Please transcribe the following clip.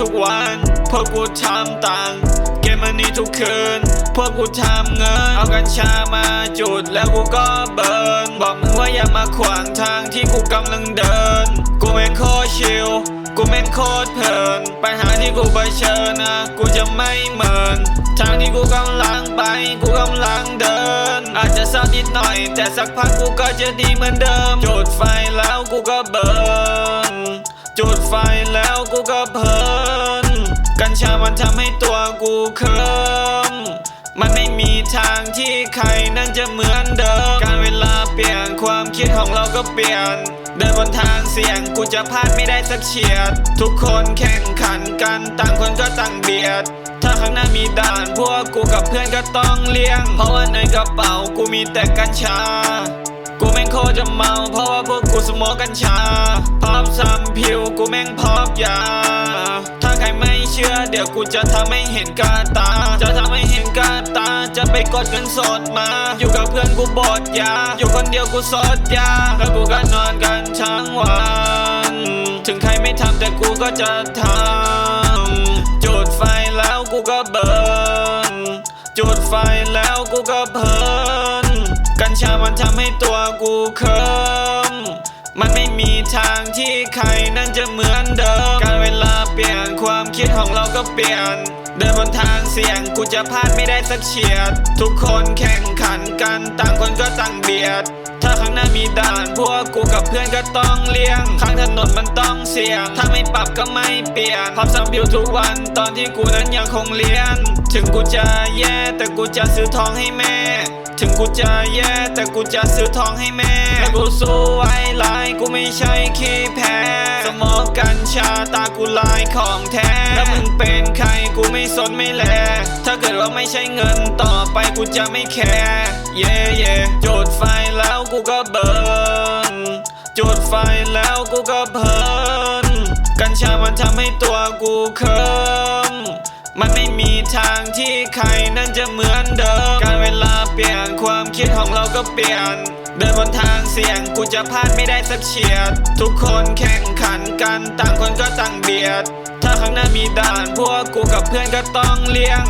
ทุกวัน พวกกูทำตังค์เก็บมันนี้ทุกคืน พวกกูทำเงิน เอากัญชามาจุดแล้วกูก็เบิร์นบอกมึงว่าอย่ามาขวางทางที่กูกำลังเดิน กูแม่งโคชิลกูแม่งโคตรเพลินปัญหาที่กูเผชิญนะ กูจะไม่เหมิน ทางที่กูกำลังไป กูกำลังเดิน อาจจะเศร้านิดหน่อย แต่สักพักกูก็จะดีเหมือนเดิม จุดไฟแล้วกูก็ ก็เพลิน กัญชามันทำให้ตัวกูเคิมมันไม่มีทางที่ใครนั้นจะเหมือนเดิม การเวลาเปลี่ยนความคิดของเราก็เปลี่ยน เดินบนทางเสี่ยงกูจะพลาดไม่ได้สักเฉียด ทุกคนแข่งขันกันต่างคนก็ต่างเบียด ถ้าข้างหน้ามีด่านพวกกูกับเพื่อนก็ต้องเลี่ยง เพราะว่าในกระเป๋ากูมีแต่กัญชา กูแม่งโคจะเมาเพราะว่าพวกกูสมกกัญชาพร้อมซ้ำผิวกูแม่งพร้อมยา ถ้าใครไม่เชื่อเดี๋ยวกูจะทำให้เห็นกาตา จะทำให้เห็นกาตา จะไปกดเงินสดมา อยู่กับเพื่อนกูบดยา อยู่คนเดียวกูสดยา แล้วกูก็นอนกันทั้งวัน ถึงใครไม่ทำแต่กูก็จะทำจุดไฟแล้วกูก็เบิร์นจุดไฟแล้วกูก็เพลิน กัญชามันทำให้ตัวกูเคิมมันไม่มีทางที่ใครนั้นจะเหมือนเดิม การเวลาเปลี่ยนความคิดของเราก็เปลี่ยน เดินบนทางเสี่ยงกูจะพลาดไม่ได้สักเฉียด ทุกคนแข่งขันกันต่างคนก็ต่างเบียด ถ้าข้างหน้ามีด่านพวกกูกับเพื่อนก็ต้องเลี่ยง ข้างถนนมันต้องเสี่ยง ถ้าไม่ปรับก็ไม่เปลี่ยนความสัมผิวทุกวันตอนที่กูนั้นยังคงเรียน ถึงกูจะแย่แต่กูจะซื้อทองให้แม่ ถึงกูจะแย่แต่กูจะซื้อทองให้แม่และกูสู้ไว้ลายกูไม่ใช่ขี้แพ้สมองกัญชาตากูลายของแท้แล้วมึงเป็นใครกูไม่สนไม่แล ถ้าเกิดว่าไม่ใช่เงินต่อไปกูจะไม่แคร์เย่เย่จุดไฟแล้วกูก็เบิร์นจุดไฟแล้วกูก็เพลินกัญชามันทำให้ตัวกูเคิม มันไม่มีทางที่ใครนั้นจะเหมือนเดิม การเวลาเปลี่ยนความคิดของเราก็เปลี่ยน เดินบนทางเสี่ยงกูจะพลาดไม่ได้สักเฉียด ทุกคนแข่งขันกันต่างคนก็ต่างเบียด ถ้าข้างหน้ามีด่านพวกกูกับเพื่อนก็ต้องเลี่ยง